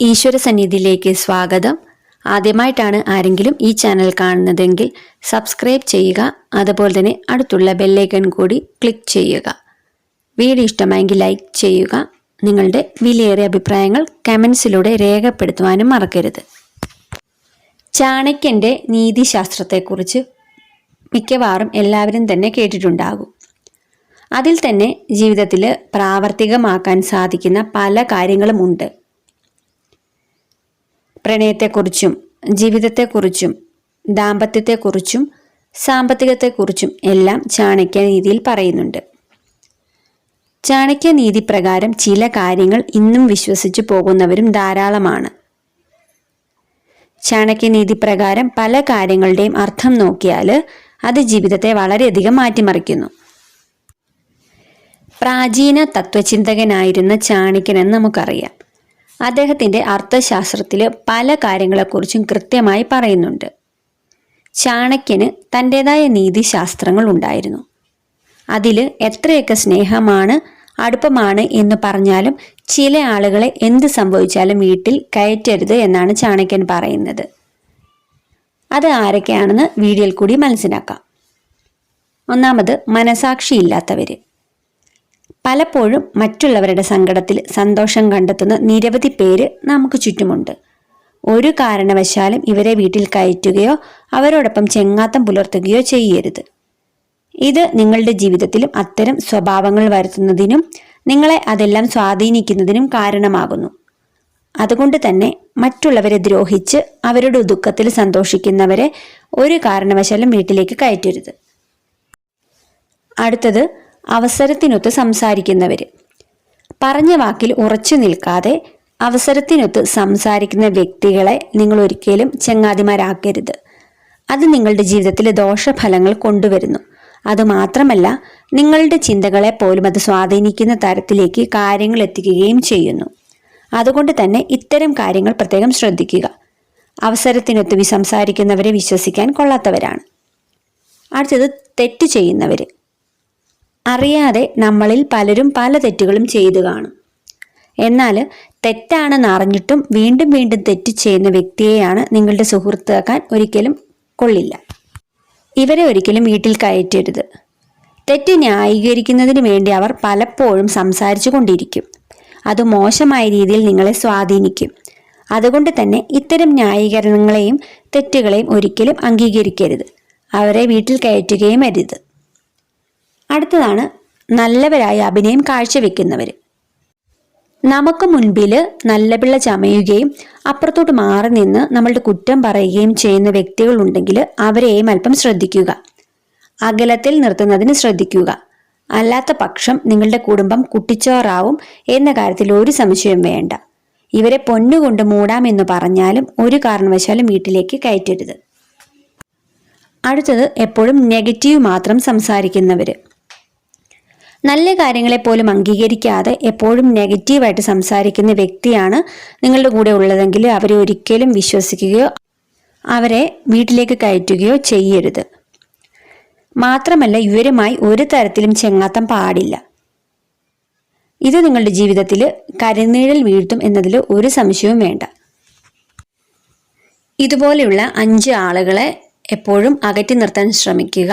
ഈശ്വര സന്നിധിയിലേക്ക് സ്വാഗതം. ആദ്യമായിട്ടാണ് ആരെങ്കിലും ഈ ചാനൽ കാണുന്നതെങ്കിൽ സബ്സ്ക്രൈബ് ചെയ്യുക അതുപോലെ തന്നെ അടുത്തുള്ള ബെല്ലൈക്കൺ കൂടി ക്ലിക്ക് ചെയ്യുക. വീഡിയോ ഇഷ്ടമായെങ്കിൽ ലൈക്ക് ചെയ്യുക നിങ്ങളുടെ വിലയേറിയ അഭിപ്രായങ്ങൾ കമൻസിലൂടെ രേഖപ്പെടുത്തുവാനും മറക്കരുത്. ചാണക്യന്റെ നീതിശാസ്ത്രത്തെക്കുറിച്ച് മിക്കവാറും എല്ലാവരും തന്നെ കേട്ടിട്ടുണ്ടാകും. അതിൽ തന്നെ ജീവിതത്തിൽ പ്രാവർത്തികമാക്കാൻ സാധിക്കുന്ന പല കാര്യങ്ങളുമുണ്ട് പ്രണയത്തെക്കുറിച്ചും ജീവിതത്തെക്കുറിച്ചും ദാമ്പത്യത്തെക്കുറിച്ചും സാമ്പത്തികത്തെക്കുറിച്ചും എല്ലാം ചാണക്യ നീതിയിൽ പറയുന്നുണ്ട്. ചാണക്യ നീതി പ്രകാരം ചില കാര്യങ്ങൾ ഇന്നും വിശ്വസിച്ചു പോകുന്നവരും ധാരാളമാണ്. ചാണക്യനീതി പ്രകാരം പല കാര്യങ്ങളുടെയും അർത്ഥം നോക്കിയാൽ അത് ജീവിതത്തെ വളരെയധികം മാറ്റിമറിക്കുന്നു. പ്രാചീന തത്വചിന്തകനായിരുന്ന ചാണക്യനെന്ന് നമുക്കറിയാം. അദ്ദേഹത്തിന്റെ അർത്ഥശാസ്ത്രത്തിൽ പല കാര്യങ്ങളെക്കുറിച്ചും കൃത്യമായി പറയുന്നുണ്ട്. ചാണക്യന് തന്റെതായ നീതിശാസ്ത്രങ്ങൾ ഉണ്ടായിരുന്നു. അതിൽ എത്രയൊക്കെ സ്നേഹമാണ് അടുപ്പമാണ് എന്ന് പറഞ്ഞാലും ചില ആളുകളെ എന്ത് സംഭവിച്ചാലും വീട്ടിൽ കയറ്റരുത് എന്നാണ് ചാണക്യൻ പറയുന്നത്. അത് ആരൊക്കെയാണെന്ന് വീഡിയോയിൽ കൂടി മനസ്സിലാക്കാം. ഒന്നാമത് മനസാക്ഷിയില്ലാത്തവർ പലപ്പോഴും മറ്റുള്ളവരുടെ സങ്കടത്തിൽ സന്തോഷം കണ്ടെത്തുന്ന നിരവധി പേര് നമുക്ക് ചുറ്റുമുണ്ട്. ഒരു കാരണവശാലും ഇവരെ വീട്ടിൽ കയറ്റുകയോ അവരോടൊപ്പം ചെങ്ങാത്തം പുലർത്തുകയോ ചെയ്യരുത്. ഇത് നിങ്ങളുടെ ജീവിതത്തിലും അത്തരം സ്വഭാവങ്ങൾ വരുത്തുന്നതിനും നിങ്ങളെ അതെല്ലാം സ്വാധീനിക്കുന്നതിനും കാരണമാകുന്നു. അതുകൊണ്ട് തന്നെ മറ്റുള്ളവരെ ദ്രോഹിച്ച് അവരുടെ ദുഃഖത്തിൽ സന്തോഷിക്കുന്നവരെ ഒരു കാരണവശാലും വീട്ടിലേക്ക് കയറ്റരുത്. അടുത്തത് അവസരത്തിനൊത്ത് സംസാരിക്കുന്നവർ പറഞ്ഞ വാക്കിൽ ഉറച്ചു നിൽക്കാതെ അവസരത്തിനൊത്ത് സംസാരിക്കുന്ന വ്യക്തികളെ നിങ്ങൾ ഒരിക്കലും ചങ്ങാതിമാരാക്കരുത്. അത് നിങ്ങളുടെ ജീവിതത്തിലെ ദോഷഫലങ്ങൾ കൊണ്ടുവരുന്നു. അതുമാത്രമല്ല നിങ്ങളുടെ ചിന്തകളെ പോലും അത് സ്വാധീനിക്കുന്ന തരത്തിലേക്ക് കാര്യങ്ങൾ എത്തിക്കുകയും ചെയ്യുന്നു. അതുകൊണ്ട് തന്നെ ഇത്തരം കാര്യങ്ങൾ പ്രത്യേകം ശ്രദ്ധിക്കുക. അവസരത്തിനൊത്ത് സംസാരിക്കുന്നവരെ വിശ്വസിക്കാൻ കൊള്ളാത്തവരാണ്. അടുത്തത് തെറ്റ് ചെയ്യുന്നവർ അറിയാതെ നമ്മളിൽ പലരും പല തെറ്റുകളും ചെയ്തു കാണും. എന്നാൽ തെറ്റാണെന്ന് അറിഞ്ഞിട്ടും വീണ്ടും വീണ്ടും തെറ്റ് ചെയ്യുന്ന വ്യക്തിയെയാണ് നിങ്ങളുടെ സുഹൃത്താക്കാൻ ഒരിക്കലും കൊള്ളില്ല. ഇവരെ ഒരിക്കലും വീട്ടിൽ കയറ്റരുത്. തെറ്റ് ന്യായീകരിക്കുന്നതിന് വേണ്ടി അവർ പലപ്പോഴും സംസാരിച്ചു കൊണ്ടിരിക്കും. അത് മോശമായ രീതിയിൽ നിങ്ങളെ സ്വാധീനിക്കും. അതുകൊണ്ട് തന്നെ ഇത്തരം ന്യായീകരണങ്ങളെയും തെറ്റുകളെയും ഒരിക്കലും അംഗീകരിക്കരുത്. അവരെ വീട്ടിൽ കയറ്റുകയും അരുത്. അടുത്തതാണ് നല്ലവരായ അഭിനയം കാഴ്ചവെക്കുന്നവർ നമുക്ക് മുൻപിൽ നല്ല പിള്ള ചമയുകയും അപ്പുറത്തോട്ട് മാറി നിന്ന് നമ്മളുടെ കുറ്റം പറയുകയും ചെയ്യുന്ന വ്യക്തികളുണ്ടെങ്കിൽ അവരെയും അല്പം ശ്രദ്ധിക്കുക. അകലത്തിൽ നിർത്തുന്നതിന് ശ്രദ്ധിക്കുക. അല്ലാത്ത പക്ഷം നിങ്ങളുടെ കുടുംബം കുട്ടിച്ചോറാവും എന്ന കാര്യത്തിൽ ഒരു സംശയം വേണ്ട. ഇവരെ പൊന്നുകൊണ്ട് മൂടാമെന്ന് പറഞ്ഞാലും ഒരു കാരണവശാലും വീട്ടിലേക്ക് കയറ്റരുത്. അടുത്തത് എപ്പോഴും നെഗറ്റീവ് മാത്രം സംസാരിക്കുന്നവർ നല്ല കാര്യങ്ങളെ പോലും അംഗീകരിക്കാതെ എപ്പോഴും നെഗറ്റീവായിട്ട് സംസാരിക്കുന്ന വ്യക്തിയാണ് നിങ്ങളുടെ കൂടെ ഉള്ളതെങ്കിൽ അവരെ ഒരിക്കലും വിശ്വസിക്കുകയോ അവരെ വീട്ടിലേക്ക് കയറ്റുകയോ ചെയ്യരുത്. മാത്രമല്ല ഇവരുമായി ഒരു തരത്തിലും ചെങ്ങാത്തം പാടില്ല. ഇത് നിങ്ങളുടെ ജീവിതത്തിൽ കരുനീഴൽ വീഴ്ത്തും എന്നതിൽ ഒരു സംശയവും വേണ്ട. ഇതുപോലെയുള്ള അഞ്ച് ആളുകളെ എപ്പോഴും അകറ്റി നിർത്താൻ ശ്രമിക്കുക.